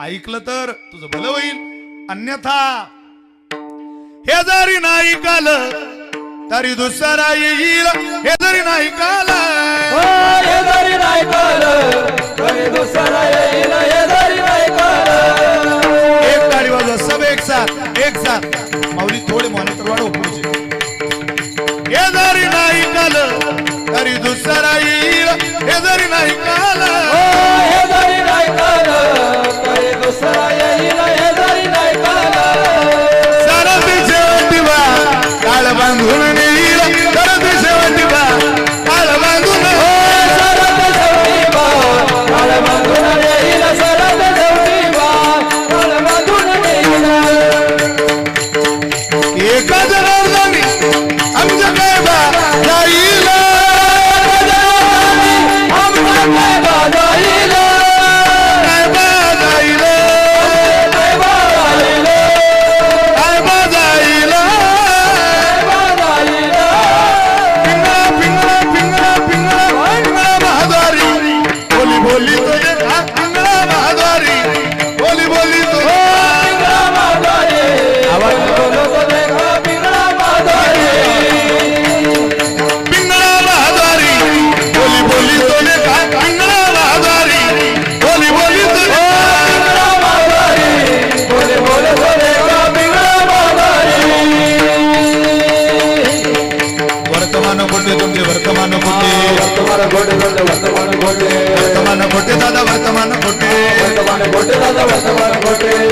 ऐकलं तर तुझं भलं होईल. अन्यथा हे जरी नाही काल तरी दुसरा येईल. हे जरी नाही काल हो, हे जरी नाही कळलं, तरी दुसरा येईल, हे जरी नाही कळलं. एक गाडी वाजवा सब एक साथ एक साथ. माऊली थोडे मॉनिटर वाढव पुढचे.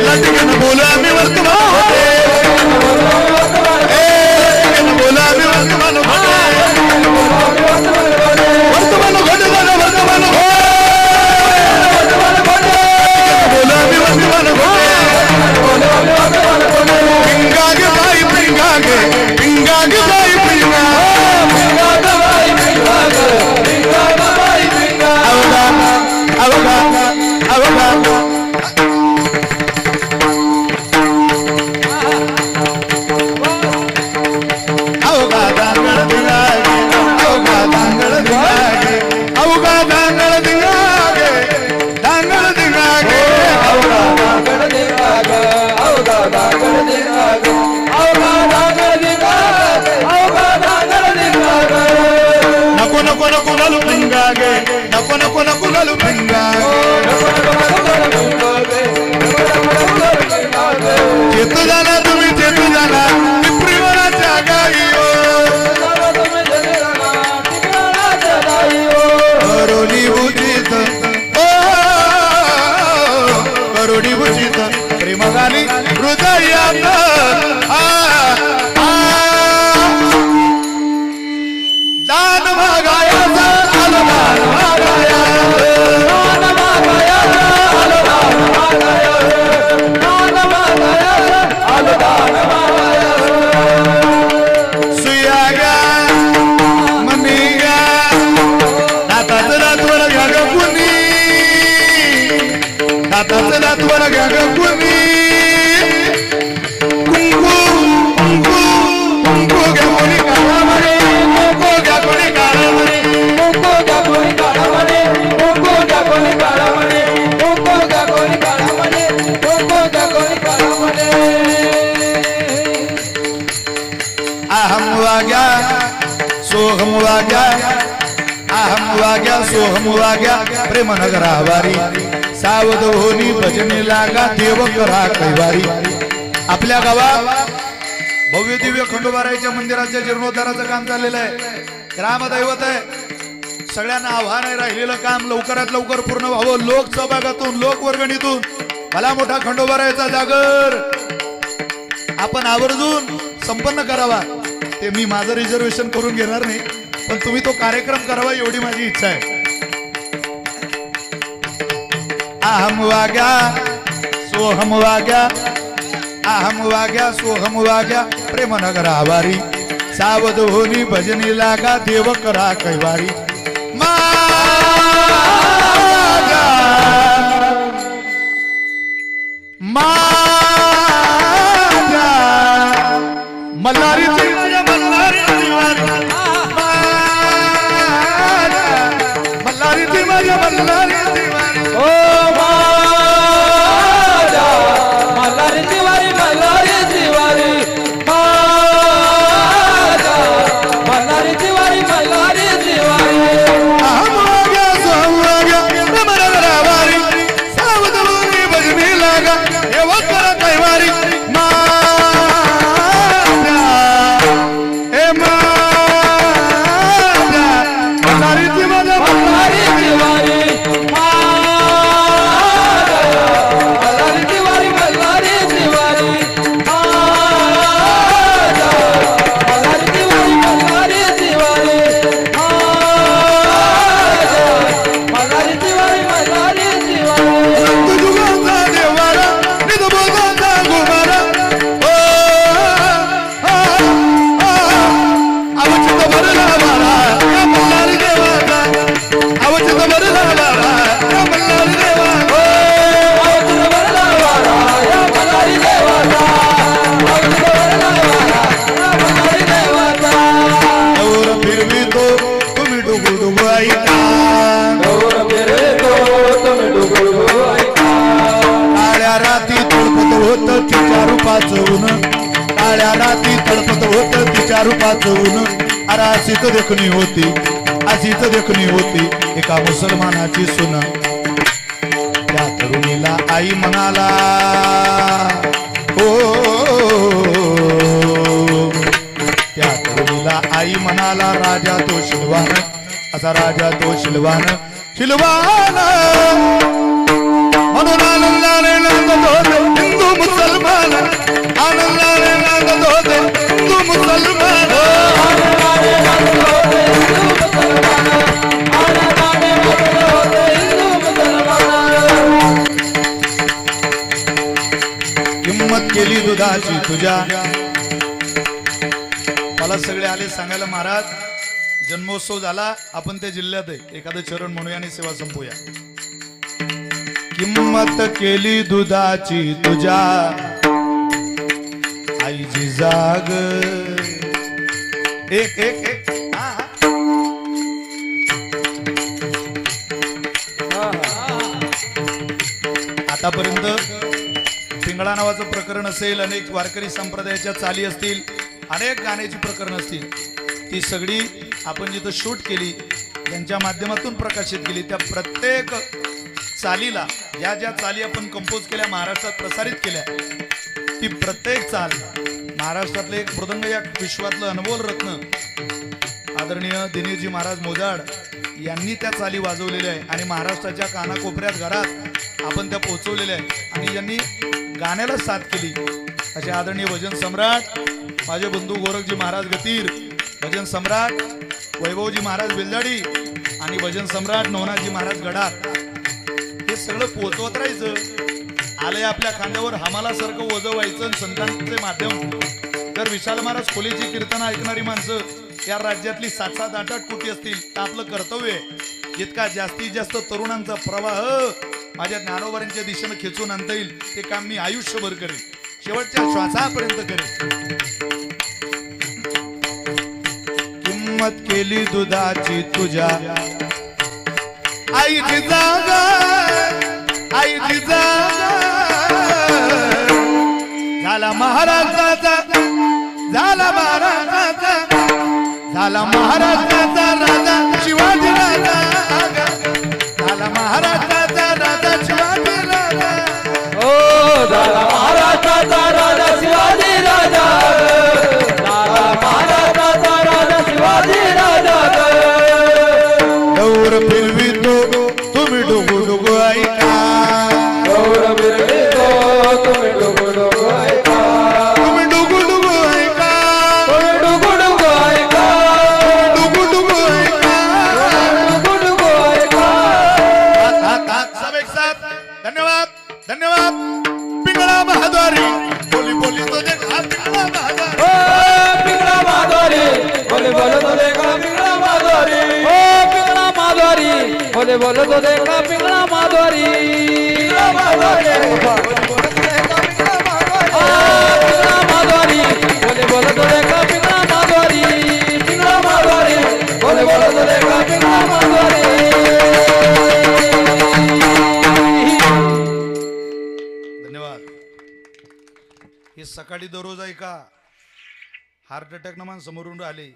لدينا غلامي وارتمان لدينا غلامي وارتمان وارتمان غلامي وارتمان غلامي وارتمان பிங்காக பாய் பிங்காக பிங்காக பாய் பிங்காக அவகா அவகா அவகா ಮೆಂಗಾಗೆ ನಕುನಕು ನಕುಗಳು ಮೆಂಗಾಗೆ दाताच रातवर घ्या ग कुणी कुंकू कुंकू कुंकू घ्या कोणी काळामध्ये कुंकू घ्या कोणी काळामध्ये अहम वाग्या सोहम वाग्या अहम वाग्या सोहम वाग्या सावध होनी भजनी लागा देव करा कैवारी. आपल्या गावात भव्य दिव्य खंडोबारायच्या मंदिराच्या जीर्णोद्धाराचं काम चाललेलं आहे. ग्रामदैवत आहे. सगळ्यांना आव्हान आहे राहिलेलं काम लवकरात लवकर पूर्ण व्हावं. लोक सहभागातून लोक वर्गणीतून भला मोठा खंडोबारायचा जागर. आपण आवर्जून संपन्न करावा. ते मी माझं रिझर्वेशन करून घेणार नाही पण तुम्ही तो कार्यक्रम करावा एवढी माझी इच्छा आहे. अहम वाग्या सोहम वाग्या। अहम वाग्या सोहम वाग्या। प्रेम नगरावारी सावध होनी भजनी लागा देव करा कैवारी माझ्या राती होत तिच्या रूपात ऊन अरे अशीच देखणी होती अशीच देखणी होती एका मुसलमानाची सुन. त्या तरुणीला आई म्हणाला हो. त्या तरुणीला आई म्हणाला राजा तो शिलवान असा राजा तो शिलवान शिलवान. म्हणून आनंदाने नांदत होते हिंदू मुसलमान आनंदाने नांदत होते किंमत केली दुधाची तुझ्या. मला सगळे आले सांगायला महाराज जन्मोत्सव झाला आपण त्या जिल्ह्यात आहे. एखादं चरण म्हणूया आणि सेवा संपूया. किंमत केली दुधाची तुझ्या. जाग। एक एक एक. आतापर्यंत पिंगळा नावाचं प्रकरण असेल अनेक वारकरी संप्रदायाच्या चाली असतील अनेक गाण्याची प्रकरण असतील ती सगळी आपण जिथं शूट केली त्यांच्या माध्यमातून प्रकाशित केली. त्या प्रत्येक चालीला या ज्या चाली आपण कंपोज केल्या महाराष्ट्रात प्रसारित केल्या ती प्रत्येक चाल महाराष्ट्रातले एक मृदंग या विश्वातलं अनमोल रत्न आदरणीय दिनेशजी महाराज मोजाड यांनी त्या चाली वाजवलेल्या आहे. आणि महाराष्ट्राच्या कानाकोपऱ्यात घरात आपण त्या पोहोचवलेल्या आहे. आणि यांनी गाण्याला साथ केली. असे आदरणीय भजन सम्राट माझे बंधू गोरखजी महाराज गतीर भजन सम्राट वैभवजी महाराज बेलदाडी आणि भजन सम्राट नवनाथजी महाराज गडार. हे सगळं पोहोचवत राहायचं. आलंय आपल्या खांद्यावर हमालासारखं ओझं व्हायचं संतांचे माध्यम. तर विशाल महाराज खोलीची कीर्तन ऐकणारी माणसं या राज्यातली सात सात आठ आठ कोटी असतील. तर आपलं कर्तव्य आहे जितका जास्तीत जास्त तरुणांचा प्रवाह माझ्या ज्ञानोबरांच्या दिशेनं खेचून आणता येईल. ते काम मी आयुष्यभर करेन. शेवटच्या श्वासापर्यंत करेन. किंमत केली दुधाची तुझ्या. आईची जागा आईची जागा. झाला महाराजाचा झाला महाराजाचा झाला महाराजाचा राजा शिवाजी राजा. झाला महाराजाचा राजा शिवाजी राजा. हो झाला महाराज पिंगळा बहादुरी बोली बोली तो देख पिंगळा बहादुरी ओ पिंगळा माधुरी बोले बोले तो देखा पिंगळा माधुरी ओ पिंगळा माधुरी बोले बोले तो देखा पिंगळा माधुरी पिंगळा माधुरी ओ पिंगळा माधुरी हे दररोज ऐका हार्ट अटॅक न मान समोरून आले